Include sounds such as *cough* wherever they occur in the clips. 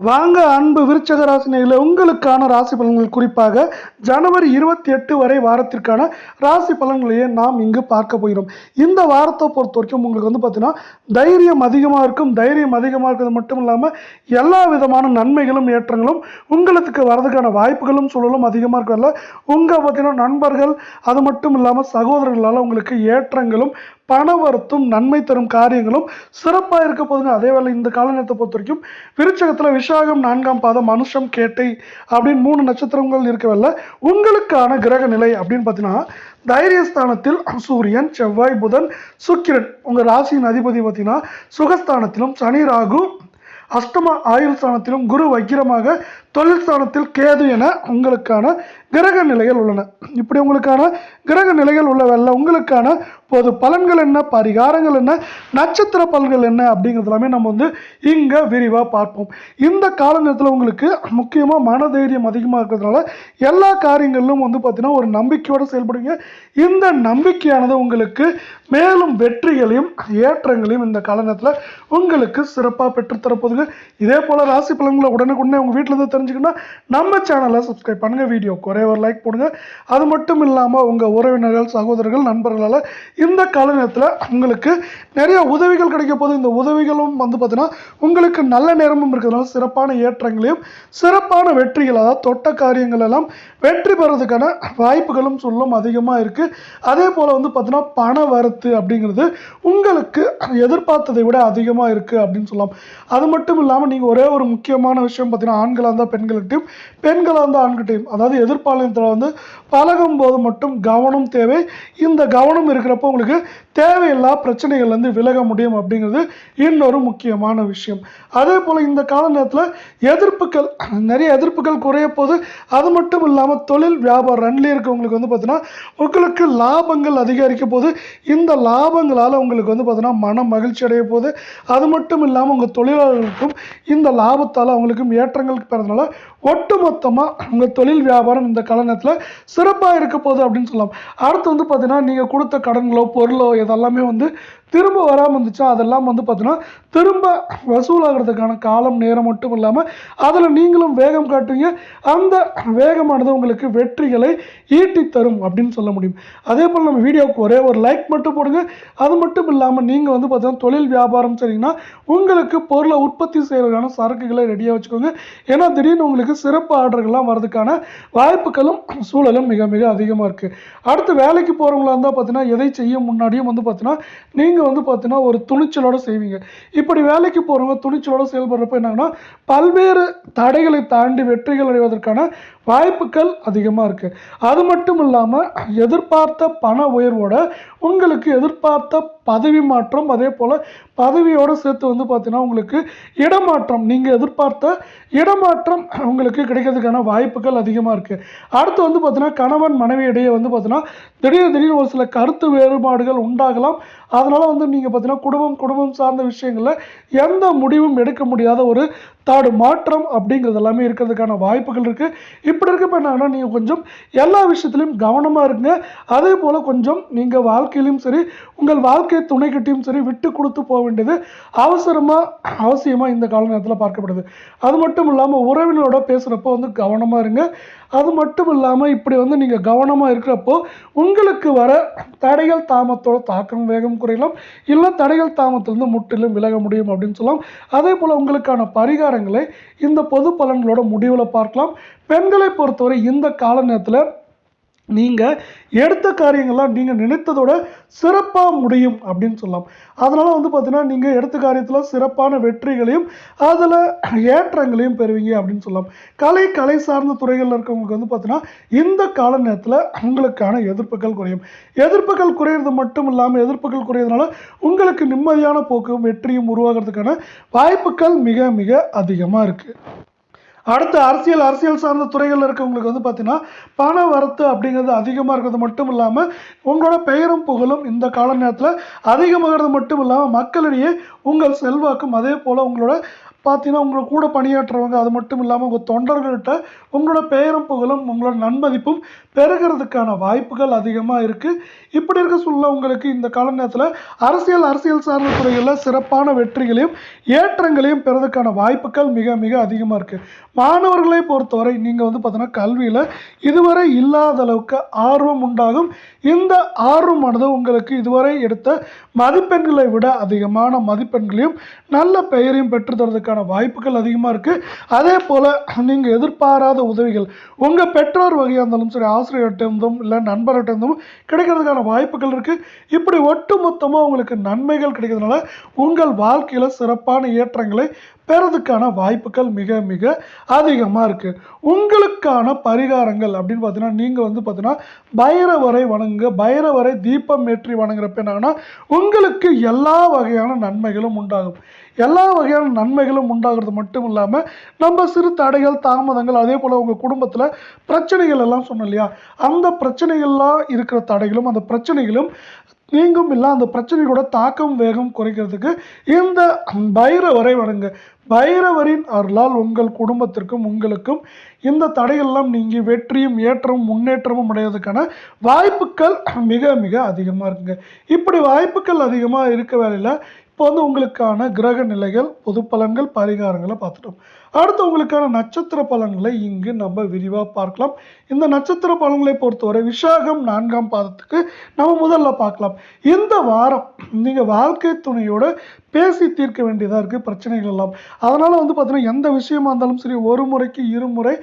வாங்க அன்பு விருச்சக ராசினியில் உங்களுக்கான ராசி பலன்கள் குறிப்பாக ஜனவரி இருபத்தி எட்டு வரை வாரத்திற்கான ராசி பலன்களையே நாம் இங்கு பார்க்க போகிறோம். இந்த வாரத்தை பொறுத்த வரைக்கும் உங்களுக்கு வந்து பார்த்தீங்கன்னா தைரியம் அதிகமாக இருக்கும். தைரியம் அதிகமாக இருக்கிறது மட்டும் இல்லாமல் எல்லா விதமான நன்மைகளும் ஏற்றங்களும் உங்களுக்கு வரதுக்கான வாய்ப்புகளும் சூழலும் அதிகமாக இருக்கல உங்கள் பார்த்தீங்கன்னா நண்பர்கள் அது மட்டும் இல்லாமல் சகோதரர்களால் உங்களுக்கு ஏற்றங்களும் பணவரத்தும் நன்மை தரும் காரியங்களும் சிறப்பாக இருக்க போதுங்க அதே வேலை இந்த காலநேரத்தை பொறுத்த வரைக்கும் விருச்சகத்தில் விஷாகம் நான்காம் பாதம் மனுஷம் கேட்டை அப்படின்னு மூணு நட்சத்திரங்கள் இருக்கவில்ல உங்களுக்கான கிரக நிலை அப்படின்னு பார்த்தீங்கன்னா தைரியஸ்தானத்தில் சூரியன் செவ்வாய் புதன் சுக்கிரன். உங்கள் ராசியின் அதிபதி பார்த்தீங்கன்னா சுகஸ்தானத்திலும் சனி ராகு அஷ்டம ஆயுள் ஸ்தானத்திலும் குரு வக்கிரமாக தொழில் ஸ்தானத்தில் கேது என உங்களுக்கான கிரக நிலைகள் உள்ளன. இப்படி உங்களுக்கான கிரக நிலைகள் உள்ளவல்ல உங்களுக்கான பொது பலன்கள் என்ன பரிகாரங்கள் என்ன நட்சத்திர பலன்கள் என்ன அப்படிங்கிறது எல்லாமே நம்ம வந்து இங்கே விரிவாக பார்ப்போம். இந்த கால நேரத்தில் உங்களுக்கு முக்கியமாக மனதைரியம் அதிகமாக இருக்கிறதுனால எல்லா காரியங்களிலும் வந்து பார்த்திங்கன்னா ஒரு நம்பிக்கையோடு செயல்படுவீங்க. இந்த நம்பிக்கையானது உங்களுக்கு மேலும் வெற்றிகளையும் ஏற்றங்களையும் இந்த கால நேரத்தில் உங்களுக்கு சிறப்பாக பெற்றுத்தரப்போகுதுங்க. இதே போல் ராசி பலன்களை உடனுக்குடனே உங்கள் வீட்டில் இருந்து தெரிஞ்சுக்கணும்னா நம்ம சேனலை சப்ஸ்கிரைப் பண்ணுங்கள் வீடியோ ஒரே ஒரு லைக் போடுங்க. அது மட்டும் இல்லாமல் உங்கள் உறவினர்கள் சகோதரர்கள் நண்பர்களால் இந்த கால நேரத்தில் உங்களுக்கு நிறைய உதவிகள் கிடைக்க போது இந்த உதவிகளும் வந்து பார்த்தீங்கன்னா உங்களுக்கு நல்ல நேரமும் இருக்கிறதுனால சிறப்பான ஏற்றங்களையும் சிறப்பான வெற்றிகள் அதாவது தொட்ட காரியங்கள் எல்லாம் வெற்றி பெறதுக்கான வாய்ப்புகளும் சொல்லும் அதிகமாக இருக்குது அதே போல் வந்து பார்த்தீங்கன்னா பண வரத்து அப்படிங்கிறது உங்களுக்கு எதிர்பார்த்ததை விட அதிகமாக இருக்குது அப்படின்னு சொல்லலாம். அது மட்டும் இல்லாமல் நீங்கள் ஒரே ஒரு முக்கியமான விஷயம் பார்த்தீங்கன்னா ஆண்களாக இருந்தால் பெண்களுக்கிட்டையும் பெண்களாக இருந்தால் ஆண்கிட்டையும். அதாவது எதிர்பாலினத்தில் வந்து பழகும் போது மட்டும் கவனம் தேவை. இந்த கவனம் இருக்கிறப்போ உங்களுக்கு தேவையில்லா பிரச்சனைகள்லேருந்து விலக முடியும் அப்படிங்கிறது இன்னொரு முக்கியமான விஷயம். அதே போல் இந்த கால நேரத்தில் எதிர்ப்புகள் நிறைய எதிர்ப்புகள் குறைய போது அது மட்டும் இல்லாமல் தொழில் வியாபாரம் ரன்லேயே இருக்கவங்களுக்கு வந்து பார்த்தீங்கன்னா உங்களுக்கு லாபங்கள் அதிகரிக்க போது இந்த லாபங்களால் உங்களுக்கு வந்து பார்த்தீங்கன்னா மன மகிழ்ச்சி அடைய போகுது அது மட்டும் இல்லாமல் உங்கள் தொழிலாளர்களுக்கும் இந்த லாபத்தால் அவங்களுக்கும் ஏற்றங்கள் பெறதுனால ஒட்டுமொத்தமாக உங்கள் தொழில் வியாபாரம் இந்த கலனத்தில் சிறப்பாக இருக்க போகுது அப்படின்னு சொல்லலாம். அடுத்து வந்து பார்த்தீங்கன்னா நீங்கள் கொடுத்த கடன்களோ பொருளோ இதெல்லாமே வந்து திரும்ப வராமல் இருந்துச்சா? அதெல்லாம் வந்து பார்த்தீங்கன்னா திரும்ப வசூலாகிறதுக்கான காலம் நேரம் மட்டும் இல்லாமல் அதில் நீங்களும் வேகம் காட்டுவீங்க. அந்த வேகமானது உங்களுக்கு வெற்றிகளை ஈட்டி தரும் அப்படின்னு சொல்ல முடியும். அதே போல் நம்ம வீடியோவுக்கு ஒரே ஒரு லைக் மட்டும் போடுங்க. அது மட்டும் இல்லாமல் நீங்கள் வந்து பார்த்தீங்கன்னா தொழில் வியாபாரம் சரிங்கன்னா உங்களுக்கு பொருளை உற்பத்தி செய்வதற்கான சரக்குகளை ரெடியாக வச்சுக்கோங்க. ஏன்னா திடீர்னு உங்களுக்கு சிறப்பு ஆர்டர்கள்லாம் வர்றதுக்கான வாய்ப்புகளும் சூழலும் மிக மிக அதிகமாக இருக்குது அடுத்து வேலைக்கு போகிறவங்களா இருந்தால் பார்த்தீங்கன்னா எதை செய்ய முன்னாடியும் வந்து பார்த்தீங்கன்னா நீங்கள் வந்து பார்த்தீங்கன்னா ஒரு துணிச்சலோடு செய்வீங்க. இப்படி வேலைக்கு போகிறவங்க துணிச்சலோடு செயல்படுறப்ப என்னங்கன்னா பல்வேறு தடைகளை தாண்டி வெற்றிகள் அடைவதற்கான வாய்ப்புகள் அதிகமாக இருக்குது அது மட்டும் இல்லாமல் எதிர்பார்த்த பண உயர்வோட உங்களுக்கு எதிர்பார்த்த பதவி மாற்றம் அதே போல் பதவியோடு சேர்த்து வந்து பார்த்தீங்கன்னா உங்களுக்கு இடமாற்றம். நீங்கள் எதிர்பார்த்த இடமாற்றம் உங்களுக்கு கிடைக்கிறதுக்கான வாய்ப்புகள் அதிகமாக இருக்குது அடுத்து வந்து பார்த்தீங்கன்னா கணவன் மனைவி இடையே வந்து பார்த்தீங்கன்னா திடீர் திடீர்னு ஒரு சில கருத்து வேறுபாடுகள் உண்டாகலாம். அதனால் வந்து நீங்கள் பார்த்தீங்கன்னா குடும்பம் குடும்பம் சார்ந்த விஷயங்களில் எந்த முடிவும் எடுக்க முடியாத ஒரு தாடு மாற்றம் அப்படிங்கிறது எல்லாமே இருக்கிறதுக்கான வாய்ப்புகள் இருக்குது இப்படி இருக்கப்ப என்னன்னா நீங்கள் கொஞ்சம் எல்லா விஷயத்துலையும் கவனமாக இருங்க. அதே போல் கொஞ்சம் நீங்கள் வாழ்க்கையிலையும் சரி உங்கள் வாழ்க்கை துணைக்கிட்டையும் சரி விட்டு கொடுத்து போக வேண்டியது அவசரமாக அவசியமாக இந்த கால நேரத்தில் பார்க்கப்படுது. அது மட்டும் இல்லாமல் உறவினரோட பேசுகிறப்போ வந்து கவனமாக இருங்க. அது மட்டும் இல்லாமல் இப்படி வந்து நீங்கள் கவனமாக இருக்கிறப்போ உங்களுக்கு வர தடைகள் தாமத்தோட தாக்கம் வேகம் குறையலாம். இல்லை தடைகள் தாமத்திலிருந்து முற்றிலும் விலக முடியும் அப்படின்னு சொல்லலாம். அதே போல் உங்களுக்கான பரிகாரம் பரிகாரங்களை இந்த பொது பலன்களோட முடிவில் பார்க்கலாம். பெண்களை பொறுத்தவரை இந்த கால நேரத்தில் நீங்கள் எடுத்த காரியங்கள்லாம் நீங்கள் நினைத்ததோட சிறப்பாக முடியும் அப்படின்னு சொல்லலாம். அதனால் வந்து பார்த்தீங்கன்னா நீங்கள் எடுத்த காரியத்தில் சிறப்பான வெற்றிகளையும் அதில் ஏற்றங்களையும் பெறுவீங்க அப்படின்னு சொல்லலாம். கலை கலை சார்ந்த துறைகளில் இருக்கவங்களுக்கு வந்து பார்த்தீங்கன்னா இந்த கால நேரத்தில் உங்களுக்கான எதிர்ப்புகள் குறையும். எதிர்ப்புகள் குறையிறது மட்டும் இல்லாமல் எதிர்ப்புகள் குறையிறதுனால உங்களுக்கு நிம்மதியான போக்கும் வெற்றியும் உருவாகிறதுக்கான வாய்ப்புகள் மிக மிக அதிகமாக இருக்குது அடுத்து அரசியல் அரசியல் சார்ந்த துறைகளில் இருக்கவங்களுக்கு வந்து பார்த்தீங்கன்னா பண வரத்து அப்படிங்கிறது அதிகமாக இருக்கிறது மட்டும் இல்லாமல் உங்களோட பெயரும் புகழும் இந்த கால நேரத்தில் அதிகமாகிறது மட்டும் இல்லாமல் மக்களிடையே உங்கள் செல்வாக்கும் அதே போல் உங்களோட பார்த்தீங்கன்னா உங்களை கூட பணியாற்றுறவங்க அது மட்டும் இல்லாமல் உங்கள் தொண்டர்கள்ட்ட உங்களோட பெயரும் புகழும் உங்களோட நன்மதிப்பும் பெருகிறதுக்கான வாய்ப்புகள் அதிகமாக இருக்குது இப்படி இருக்க சொல்ல உங்களுக்கு இந்த கால நேரத்தில் அரசியல் அரசியல் சார்ந்த துறைகளில் சிறப்பான வெற்றிகளையும் ஏற்றங்களையும் பெறதுக்கான வாய்ப்புகள் மிக மிக அதிகமாக இருக்குது மாணவர்களை பொறுத்தவரை நீங்கள் வந்து பார்த்தீங்கன்னா கல்வியில் இதுவரை இல்லாத அளவுக்கு ஆர்வம் உண்டாகும். இந்த ஆர்வமானது உங்களுக்கு இதுவரை எடுத்த மதிப்பெண்களை விட அதிகமான மதிப்பெண்களையும் நல்ல பெயரையும் பெற்று தரதுக்கான வாய்ப்புகள் அதிகமாக இருக்குது அதே போல் நீங்கள் எதிர்பாராத உதவிகள் உங்கள் பெற்றோர் வகையாக இருந்தாலும் சரி ஆசிரியர்கிட்ட இருந்தும் இல்லை நண்பர்கிட்ட இருந்தும் கிடைக்கிறதுக்கான வாய்ப்புகள் இருக்குது இப்படி ஒட்டுமொத்தமாக உங்களுக்கு நன்மைகள் கிடைக்கிறதுனால உங்கள் வாழ்க்கையில் சிறப்பான ஏற்றங்களை பெறதுக்கான வாய்ப்புகள் மிக மிக அதிகமாக இருக்குது உங்களுக்கான பரிகாரங்கள் அப்படின்னு பார்த்தீங்கன்னா நீங்கள் வந்து பார்த்தீங்கன்னா பைரவரை வணங்குங்க. பைரவரை தீபம் ஏற்றி வணங்குறப்ப என்னாங்கன்னா உங்களுக்கு எல்லா வகையான நன்மைகளும் உண்டாகும். எல்லா வகையான நன்மைகளும் உண்டாகிறது மட்டும் இல்லாமல் நம்ம சிறு தடைகள் தாமதங்கள் அதே போல் உங்கள் குடும்பத்தில் பிரச்சனைகள் எல்லாம் சொன்னோம் இல்லையா? அந்த பிரச்சனைகள்லாம் இருக்கிற தடைகளும் அந்த பிரச்சனைகளும் நீங்கும் இல்லை அந்த பிரச்சனைகளோட தாக்கம் வேகம் குறைக்கிறதுக்கு இந்த பைரவரை வணங்க. பைரவரின் அருளால் உங்கள் குடும்பத்திற்கும் உங்களுக்கும் இந்த தடையெல்லாம் நீங்கி வெற்றியும் ஏற்றமும் முன்னேற்றமும் அடைவதற்கான வாய்ப்புகள் மிக மிக அதிகமாக இருக்குங்க. இப்படி வாய்ப்புகள் அதிகமாக இருக்க வேலையில் இப்போ வந்து உங்களுக்கான கிரக நிலைகள் பொது பலன்கள் பரிகாரங்களை பார்த்துட்டோம். அடுத்தவங்களுக்கான நட்சத்திர பலன்களை இங்கு நம்ம விரிவாக பார்க்கலாம். இந்த நட்சத்திர பலன்களை பொறுத்தவரை விசாகம் நான்காம் பாதத்துக்கு நம்ம முதல்ல பார்க்கலாம். இந்த வாரம் நீங்கள் வாழ்க்கை துணையோட பேசி தீர்க்க வேண்டியதாக இருக்குது பிரச்சனைகள் எல்லாம். அதனால் வந்து பார்த்திங்கன்னா எந்த விஷயமா இருந்தாலும் சரி ஒரு முறைக்கு இருமுறை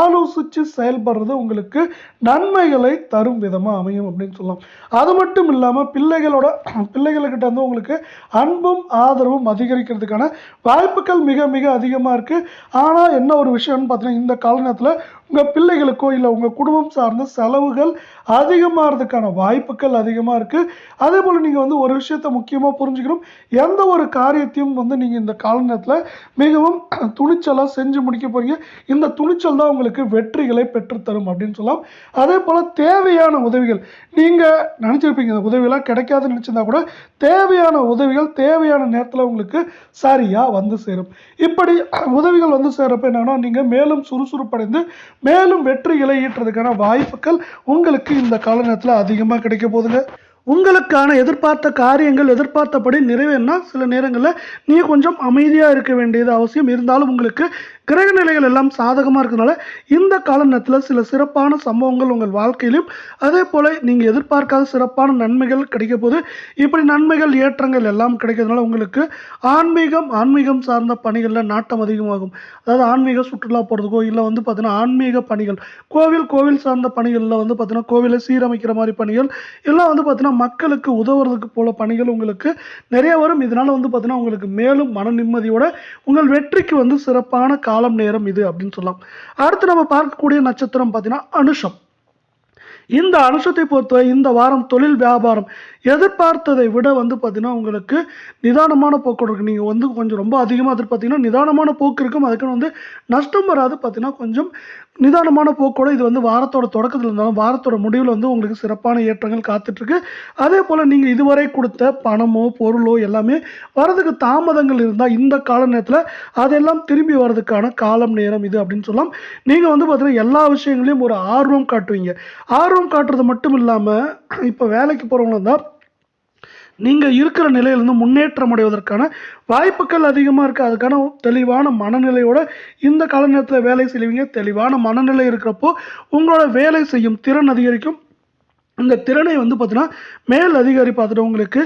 ஆலோசித்து செயல்படுறது உங்களுக்கு நன்மைகளை தரும் விதமாக அமையும் அப்படின்னு சொல்லலாம். அது மட்டும் இல்லாமல் பிள்ளைகளோட பிள்ளைகளுக்கிட்ட வந்து உங்களுக்கு அன்பும் ஆதரவும் அதிகரிக்கிறதுக்கான வாய்ப்புகள் மிக மிக அதிகமாக இருக்குது ஆனால் என்ன ஒரு விஷயம்னு பார்த்தீங்கன்னா இந்த கால நேரத்தில் உங்கள் பிள்ளைகளுக்கோ இல்லை உங்கள் குடும்பம் சார்ந்த செலவுகள் அதிகமாகிறதுக்கான வாய்ப்புகள் அதிகமாக இருக்குது அதே போல் நீங்கள் வந்து ஒரு விஷயத்தை முக்கியமாக புரிஞ்சுக்கணும். எந்த ஒரு காரியத்தையும் வந்து நீங்கள் இந்த கால நேரத்தில் மிகவும் *clears throat* துணிச்சலாக செஞ்சு முடிக்க போகிறீங்க இந்த துணிச்சல் தான் உங்களுக்கு வெற்றிகளை பெற்றுத்தரும் அப்படின்னு சொல்லலாம். அதே போல் தேவையான உதவிகள். நீங்கள் நினச்சிருப்பீங்க இந்த உதவியெல்லாம் கிடைக்காதுன்னு நினச்சிருந்தா கூட தேவையான உதவிகள் தேவையான நேரத்தில் உங்களுக்கு சரியாக வந்து சேரும். இப்படி *clears throat* உதவிகள் வந்து சேரப்ப என்னன்னா நீங்கள் மேலும் சுறுசுறுப்படைந்து மேலும் வெற்றிகளை ஈட்டுறதுக்கான வாய்ப்புகள் உங்களுக்கு இந்த கால நேரத்தில் அதிகமாக கிடைக்க போகுதுங்க. உங்களுக்கான எதிர்பார்த்த காரியங்கள் எதிர்பார்த்தபடி நிறைவேறினா சில நேரங்களில் நீங்கள் கொஞ்சம் அமைதியாக இருக்க வேண்டியது அவசியம். இருந்தாலும் உங்களுக்கு கிரக நிலைகள் எல்லாம் சாதகமாக இருக்கிறதுனால இந்த கால நேரத்தில் சில சிறப்பான சம்பவங்கள் உங்கள் வாழ்க்கையிலும் அதே போல் நீங்கள் எதிர்பார்க்காத சிறப்பான நன்மைகள் கிடைக்க போது இப்படி நன்மைகள் ஏற்றங்கள் எல்லாம் கிடைக்கிறதுனால உங்களுக்கு ஆன்மீகம் ஆன்மீகம் சார்ந்த பணிகளில் நாட்டம் அதிகமாகும். அதாவது ஆன்மீக சுற்றுலா போகிறதுக்கோ இல்லை வந்து பார்த்தீங்கன்னா ஆன்மீக பணிகள் கோவில் கோவில் சார்ந்த பணிகளில் வந்து பார்த்தீங்கன்னா கோவிலை சீரமைக்கிற மாதிரி பணிகள் எல்லாம் வந்து பார்த்தீங்கன்னா மக்களுக்கு உதவுறதுக்கு போல பணிகள் உங்களுக்கு நிறைய வரும். இதனால் வந்து பார்த்தீங்கன்னா உங்களுக்கு மேலும் மன நிம்மதியோட உங்கள் வெற்றிக்கு வந்து சிறப்பான காலம் நேரம் இது அப்படின்னு சொல்லலாம். அடுத்து நம்ம பார்க்கக்கூடிய நட்சத்திரம் பார்த்தீங்கன்னா அனுஷம். இந்த அனுஷத்தை பொறுத்தவரை இந்த வாரம் தொழில் வியாபாரம் எதிர்பார்த்ததை விட வந்து பார்த்தீங்கன்னா உங்களுக்கு நிதானமான போக்கு இருக்குது நீங்கள் வந்து கொஞ்சம் ரொம்ப அதிகமாக எதிர்பார்த்தீங்கன்னா நிதானமான போக்கு இருக்கும். அதுக்குன்னு வந்து நஷ்டம் வராது. பார்த்தீங்கன்னா கொஞ்சம் நிதானமான போக்கோடு இது வந்து வாரத்தோட தொடக்கத்தில் இருந்தாலும் வாரத்தோட முடிவில் வந்து உங்களுக்கு சிறப்பான ஏற்றங்கள் காத்துட்ருக்கு அதே போல் நீங்கள் இதுவரை கொடுத்த பணமோ பொருளோ எல்லாமே வரதுக்கு தாமதங்கள் இருந்தால் இந்த கால நேரத்தில் அதெல்லாம் திரும்பி வர்றதுக்கான காலம் நேரம் இது அப்படின்னு சொல்லலாம். நீங்கள் வந்து பார்த்தீங்கன்னா எல்லா விஷயங்களையும் ஒரு ஆர்வம் காட்டுவீங்க. ஆர்வம் காட்டுறது மட்டும் இல்லாமல் இப்போ வேலைக்கு போகிறவங்க தான் நீங்கள் இருக்கிற நிலையிலேருந்து முன்னேற்றம் அடைவதற்கான வாய்ப்புகள் அதிகமாக இருக்குது அதுக்கான தெளிவான மனநிலையோட இந்த கால நேரத்தில் வேலை செய்வீங்க. தெளிவான மனநிலை இருக்கிறப்போ உங்களோட வேலை செய்யும் திறன் அதிகரிக்கும். இந்த திறனை வந்து பார்த்தீங்கன்னா மேல் அதிகாரி பார்த்துட்டு உங்களுக்கு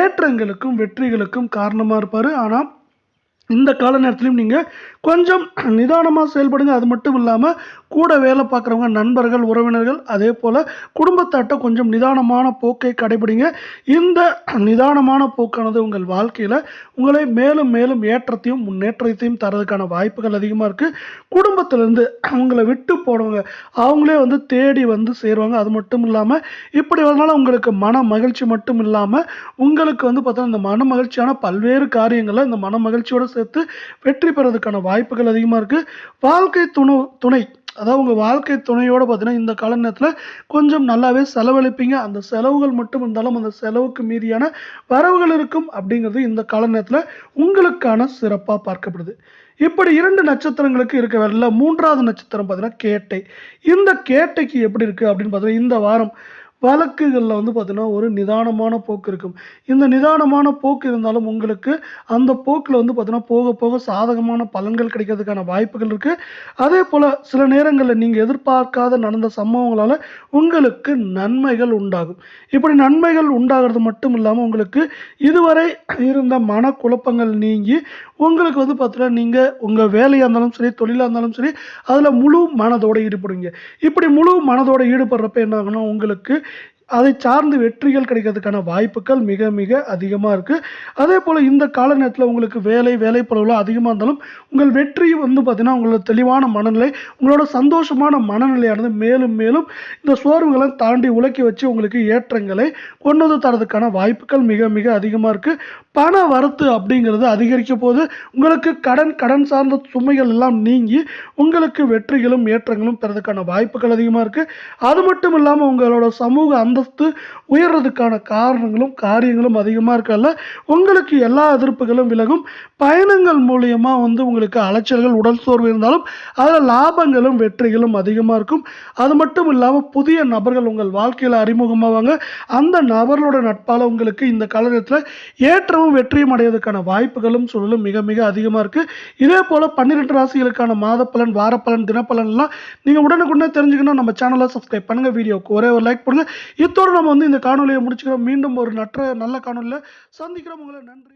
ஏற்றங்களுக்கும் வெற்றிகளுக்கும் காரணமாக இருப்பார். ஆனால் இந்த கால நேரத்துலையும் நீங்கள் கொஞ்சம் நிதானமாக செயல்படுங்க. அது மட்டும் இல்லாமல் கூட வேலை பார்க்குறவங்க நண்பர்கள் உறவினர்கள் அதே போல் குடும்பத்தாட்ட கொஞ்சம் நிதானமான போக்கை கடைபிடிங்க. இந்த நிதானமான போக்கானது உங்கள் வாழ்க்கையில் உங்களை மேலும் மேலும் ஏற்றத்தையும் முன்னேற்றத்தையும் தரதுக்கான வாய்ப்புகள் அதிகமாக இருக்குது குடும்பத்திலேருந்து அவங்கள விட்டு போனவங்க அவங்களே வந்து தேடி வந்து சேருவாங்க. அது மட்டும் இல்லாமல் இப்படி வரனால உங்களுக்கு மன மகிழ்ச்சி மட்டும் இல்லாமல் உங்களுக்கு வந்து பார்த்தோன்னா இந்த மன மகிழ்ச்சியான பல்வேறு காரியங்களை இந்த மன மகிழ்ச்சியோடு சேர்த்து வெற்றி பெறதுக்கான வாய்ப்புகள் அதிகமாக இருக்குது வாழ்க்கை துணை துணை அதாவது உங்கள் வாழ்க்கை துணையோடு பார்த்தீங்கன்னா இந்த கால நேரத்தில் கொஞ்சம் நல்லாவே செலவழிப்பீங்க. அந்த செலவுகள் மட்டும் இருந்தாலும் அந்த செலவுக்கு மீதியான வரவுகள் இருக்கும் அப்படிங்கிறது இந்த கால நேரத்தில் உங்களுக்கான சிறப்பாக பார்க்கப்படுது. இப்படி இரண்டு நட்சத்திரங்களுக்கு இருக்க வரல மூன்றாவது நட்சத்திரம் பார்த்தீங்கன்னா கேட்டை. இந்த கேட்டைக்கு எப்படி இருக்குது அப்படின்னு பார்த்தீங்கன்னா இந்த வாரம் வழக்குகளில் வந்து பார்த்திங்கன்னா ஒரு நிதானமான போக்கு இருக்கும். இந்த நிதானமான போக்கு இருந்தாலும் உங்களுக்கு அந்த போக்கில் வந்து பார்த்திங்கன்னா போக போக சாதகமான பலன்கள் கிடைக்கிறதுக்கான வாய்ப்புகள் இருக்குது அதே போல் சில நேரங்களில் நீங்கள் எதிர்பார்க்காத நடந்த சம்பவங்களால் உங்களுக்கு நன்மைகள் உண்டாகும். இப்படி நன்மைகள் உண்டாகிறது மட்டும் இல்லாமல் உங்களுக்கு இதுவரை இருந்த மனக்குழப்பங்கள் நீங்கி உங்களுக்கு வந்து பார்த்தீங்கன்னா நீங்கள் உங்கள் வேலையாக இருந்தாலும் சரி தொழிலாக இருந்தாலும் சரி அதில் முழு மனதோடு ஈடுபடுவீங்க. இப்படி முழு மனதோடு ஈடுபடுறப்ப என்ன ஆகுனா உங்களுக்கு அதை சார்ந்து வெற்றிகள் கிடைக்கிறதுக்கான வாய்ப்புகள் மிக மிக அதிகமாக இருக்குது அதே போல் இந்த கால நேரத்தில் உங்களுக்கு வேலை வேலைப்பளவுலாம் அதிகமாக இருந்தாலும் உங்கள் வெற்றி வந்து பார்த்திங்கன்னா உங்களோட தெளிவான மனநிலை உங்களோட சந்தோஷமான மனநிலையானது மேலும் மேலும் இந்த சோர்வுகளை தாண்டி உலக்கி வச்சு உங்களுக்கு ஏற்றங்களை கொண்டு வந்து தரதுக்கான வாய்ப்புகள் மிக மிக அதிகமாக இருக்குது பண வரத்து அப்படிங்கிறது அதிகரிக்க போது உங்களுக்கு கடன் கடன் சார்ந்த சுமைகள் எல்லாம் நீங்கி உங்களுக்கு வெற்றிகளும் ஏற்றங்களும் பெறதுக்கான வாய்ப்புகள் அதிகமாக இருக்குது அது மட்டும் இல்லாமல் உங்களோட சமூக அந்தஸ்து உயர்றதுக்கான காரணங்களும் காரியங்களும் அதிகமாக இருக்கல உங்களுக்கு எல்லா எதிர்ப்புகளும் விலகும். பயணங்கள் மூலியமாக வந்து உங்களுக்கு அலைச்சல்கள் உடல் சோர்வு இருந்தாலும் அதில் லாபங்களும் வெற்றிகளும் அதிகமாக இருக்கும். அது மட்டும் இல்லாமல் புதிய நபர்கள் உங்கள் வாழ்க்கையில் அறிமுகமாவாங்க. அந்த நபர்களோட நட்பால் உங்களுக்கு இந்த காலகட்டத்தில் ஏற்ற ஏற்றமும் வெற்றியும் அடைவதற்கான வாய்ப்புகளும் சூழலும் மிக மிக அதிகமாக இருக்குது இதே போல் பன்னிரெண்டு ராசிகளுக்கான மாத பலன் வாரப்பலன் தினப்பலன்லாம் நீங்கள் உடனுக்குடனே தெரிஞ்சுக்கணும். நம்ம சேனலை சப்ஸ்கிரைப் பண்ணுங்கள் வீடியோக்கு ஒரே ஒரு லைக் பண்ணுங்கள் இத்தோடு நம்ம வந்து இந்த காணொலியை முடிச்சுக்கிறோம். மீண்டும் ஒரு நற்ற நல்ல காணொலியில் சந்திக்கிறோம். உங்களை நன்றி.